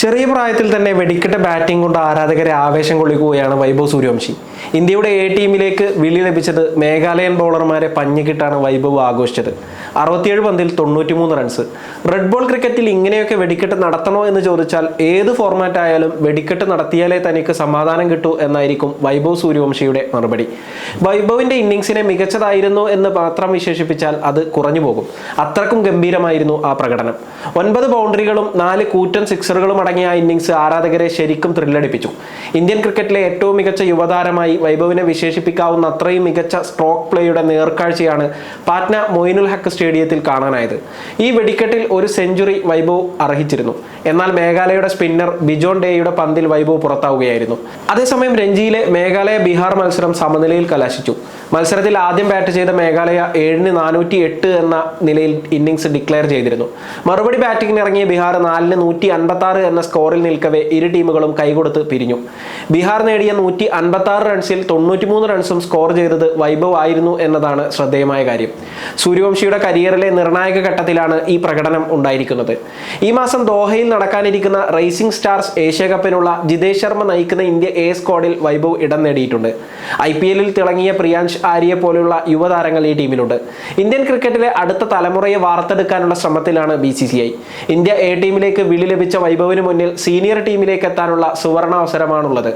ചെറിയ പ്രായത്തിൽ തന്നെ വെടിക്കെട്ട് ബാറ്റിംഗ് കൊണ്ട് ആരാധകരെ ആവേശം കൊള്ളിക്കുകയാണ് വൈഭവ് സൂര്യവംശി ഇന്ത്യയുടെ എ ടീമിലേക്ക് വിളി ലഭിച്ചത് മേഘാലയൻ ബൗളർമാരെ പഞ്ഞിക്കിട്ടാണ് വൈഭവ് ആഘോഷിച്ചത്. അറുപത്തിയേഴ് പന്തിൽ തൊണ്ണൂറ്റിമൂന്ന് റൺസ്. റെഡ് ബോൾ ക്രിക്കറ്റിൽ ഇങ്ങനെയൊക്കെ വെടിക്കെട്ട് നടത്തണോ എന്ന് ചോദിച്ചാൽ ഏത് ഫോർമാറ്റ് ആയാലും വെടിക്കെട്ട് നടത്തിയാലേ തനിക്ക് സമാധാനം കിട്ടൂ എന്നായിരിക്കും വൈഭവ് സൂര്യവംശിയുടെ മറുപടി. വൈഭവിന്റെ ഇന്നിങ്സിനെ മികച്ചതായിരുന്നു എന്ന് മാത്രം വിശേഷിപ്പിച്ചാൽ അത് കുറഞ്ഞു പോകും. അത്രക്കും ഗംഭീരമായിരുന്നു ആ പ്രകടനം. ഒൻപത് ബൗണ്ടറികളും നാല് കൂറ്റൻ സിക്സറുകളും അടങ്ങിയ ഇന്നിങ്സ് ആരാധകരെ ശരിക്കും ത്രില്ലടിപ്പിച്ചു. ഇന്ത്യൻ ക്രിക്കറ്റിലെ ഏറ്റവും മികച്ച യുവതാരമായി വൈഭവിനെ വിശേഷിപ്പിക്കാവുന്ന അത്രയും മികച്ച സ്ട്രോക്ക് പ്ലേയുടെ നേർക്കാഴ്ചയാണ് പാറ്റ്ന മൊയിനുൽ ഹക്ക് സ്റ്റേഡിയത്തിൽ കാണാനായത്. ഈ വെടിക്കെട്ടിൽ ഒരു സെഞ്ചുറി വൈഭവ് അർഹിച്ചിരുന്നു. എന്നാൽ മേഘാലയയുടെ സ്പിന്നർ ബിജോൺ ഡേയുടെ പന്തിൽ വൈഭവ് പുറത്താവുകയായിരുന്നു. അതേസമയം രഞ്ജിയിലെ മേഘാലയ ബീഹാർ മത്സരം സമനിലയിൽ കലാശിച്ചു. മത്സരത്തിൽ ആദ്യം ബാറ്റ് ചെയ്ത മേഘാലയ ഏഴിന് നാനൂറ്റി എട്ട് എന്ന നിലയിൽ ഇന്നിംഗ്സ് ഡിക്ലെയർ ചെയ്തിരുന്നു. മറുപടി ബാറ്റിംഗിന് ഇറങ്ങിയ ബീഹാർ നാലിന് നൂറ്റി അൻപത്തി ആറ് എന്ന സ്കോറിൽ നിൽക്കവേ ഇരു ടീമുകളും കൈകൊടുത്ത് പിരിഞ്ഞു. ബീഹാർ നേടിയ നൂറ്റി അൻപത്തി ആറ് റൺസിൽ തൊണ്ണൂറ്റിമൂന്ന് റൺസും സ്കോർ ചെയ്തത് വൈഭവ് ആയിരുന്നു എന്നതാണ് ശ്രദ്ധേയമായ കാര്യം. സൂര്യവംശിയുടെ കരിയറിലെ നിർണായക ഘട്ടത്തിലാണ് ഈ പ്രകടനം ഉണ്ടായിരിക്കുന്നത്. ഈ മാസം ദോഹയിൽ നടക്കാനിരിക്കുന്ന റേസിംഗ് സ്റ്റാർസ് ഏഷ്യ കപ്പിനുള്ള ജിതേഷ് ശർമ്മ നയിക്കുന്ന ഇന്ത്യ എ സ്ക്വാഡിൽ വൈഭവ് ഇടം നേടിയിട്ടുണ്ട്. ഐ പി എല്ലിൽ തിളങ്ങിയ പ്രിയാൻഷ് ആര്യയെ പോലെയുള്ള യുവതാരങ്ങൾ ഈ ടീമിലുണ്ട്. ഇന്ത്യൻ ക്രിക്കറ്റിലെ അടുത്ത തലമുറയെ വാർത്തെടുക്കാനുള്ള ശ്രമത്തിലാണ് B C C I. India A ടീമിലേക്ക് വിളി ലഭിച്ച വൈഭവിന് മുന്നിൽ സീനിയർ ടീമിലേക്ക് എത്താനുള്ള സുവർണ അവസരമാണുള്ളത്.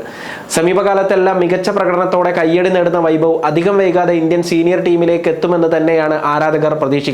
സമീപകാലത്തെല്ലാം മികച്ച പ്രകടനത്തോടെ കയ്യടി നേടുന്ന വൈഭവ് അധികം വൈകാതെ ഇന്ത്യൻ സീനിയർ ടീമിലേക്ക് എത്തുമെന്ന് തന്നെയാണ് ആരാധകർ പ്രതീക്ഷിക്കുന്നത്.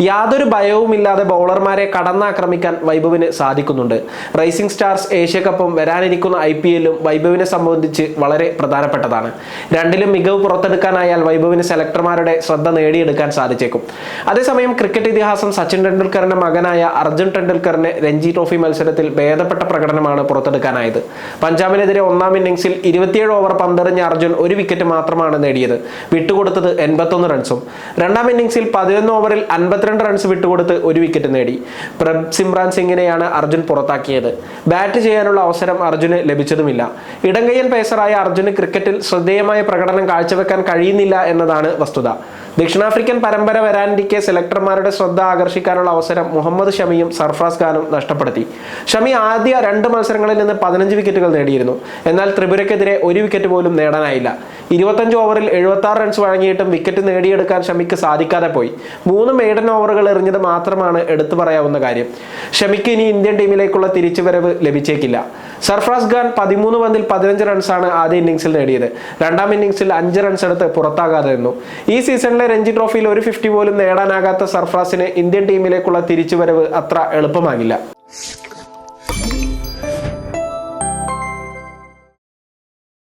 യാതൊരു ഭയവുമില്ലാതെ ബൗളർമാരെ കടന്നാക്രമിക്കാൻ വൈഭവിന് സാധിക്കുന്നുണ്ട്. റൈസിംഗ് സ്റ്റാർസ് ഏഷ്യ കപ്പും വരാനിരിക്കുന്ന ഐ പി എല്ലും വൈഭവിനെ സംബന്ധിച്ച് വളരെ പ്രധാനപ്പെട്ടതാണ്. രണ്ടിലും മികവ് പുറത്തെടുക്കാനായാൽ വൈഭവിന് സെലക്ടർമാരുടെ ശ്രദ്ധ നേടിയെടുക്കാൻ സാധിച്ചേക്കും. അതേസമയം ക്രിക്കറ്റ് ഇതിഹാസം സച്ചിൻ ടെണ്ടുൽക്കറിന്റെ മകനായ അർജുൻ ടെണ്ടുൽക്കറിന് രഞ്ജി ട്രോഫി മത്സരത്തിൽ ഭേദപ്പെട്ട പ്രകടനമാണ് പുറത്തെടുക്കാനായത്. പഞ്ചാബിനെതിരെ ഒന്നാം ഇന്നിംഗ്സിൽ ഇരുപത്തിയേഴ് ഓവർ പന്തെറിഞ്ഞ അർജുൻ ഒരു വിക്കറ്റ് മാത്രമാണ് നേടിയത്. വിട്ടുകൊടുത്തത് എൺപത്തൊന്ന് റൺസും രണ്ടാം ഇന്നിംഗ്സിൽ പതിനൊന്ന് ഓവറിൽ അൻപത്തിരണ്ട് റൺസ് വിട്ടുകൊടുത്ത് ഒരു വിക്കറ്റ് നേടി. പ്രഭ് സിമ്രാൻ സിംഗിനെയാണ് അർജുൻ പുറത്താക്കിയത്. ബാറ്റ് ചെയ്യാനുള്ള അവസരം അർജുന് ലഭിച്ചതുമില്ല. ഇടങ്കയ്യൻ പേസറായ അർജുന് ക്രിക്കറ്റിൽ ശ്രദ്ധേയമായ പ്രകടനം കാഴ്ചവെക്കാൻ കഴിയുന്നില്ല എന്നതാണ് വസ്തുത. ദക്ഷിണാഫ്രിക്കൻ പരമ്പര വരാനിരിക്കെ സെലക്ടർമാരുടെ ശ്രദ്ധ ആകർഷിക്കാനുള്ള അവസരം മുഹമ്മദ് ഷമിയും സർഫ്രാസ് ഖാനും നഷ്ടപ്പെടുത്തി. ഷമി ആദ്യ രണ്ട് മത്സരങ്ങളിൽ നിന്ന് പതിനഞ്ച് വിക്കറ്റുകൾ നേടിയിരുന്നു. എന്നാൽ ത്രിപുരയ്ക്കെതിരെ ഒരു വിക്കറ്റ് പോലും നേടാനായില്ല. ഇരുപത്തഞ്ച് ഓവറിൽ എഴുപത്തി ആറ് റൺസ് വഴങ്ങിയിട്ടും വിക്കറ്റ് നേടിയെടുക്കാൻ ഷമിക്ക് സാധിക്കാതെ പോയി. മൂന്ന് മെയ്ഡൻ ഓവറുകൾ എറിഞ്ഞത് മാത്രമാണ് എടുത്തു പറയാവുന്ന കാര്യം. ഷമിക്ക് ഇനി ഇന്ത്യൻ ടീമിലേക്കുള്ള തിരിച്ചുവരവ് ലഭിച്ചേക്കില്ല. സർഫ്രാസ് ഖാൻ പതിമൂന്ന് പന്തിൽ പതിനഞ്ച് റൺസാണ് ആദ്യ ഇന്നിംഗ്സിൽ നേടിയത്. രണ്ടാം ഇന്നിംഗ്സിൽ അഞ്ച് റൺസ് എടുത്ത് പുറത്താകാതെ നിന്നു. ഈ സീസണിലെ രഞ്ജി ട്രോഫിയിൽ ഒരു ഫിഫ്റ്റി പോലും നേടാനാകാത്ത സർഫ്രാസിന് ഇന്ത്യൻ ടീമിലേക്കുള്ള തിരിച്ചുവരവ് അത്ര എളുപ്പമാകില്ല.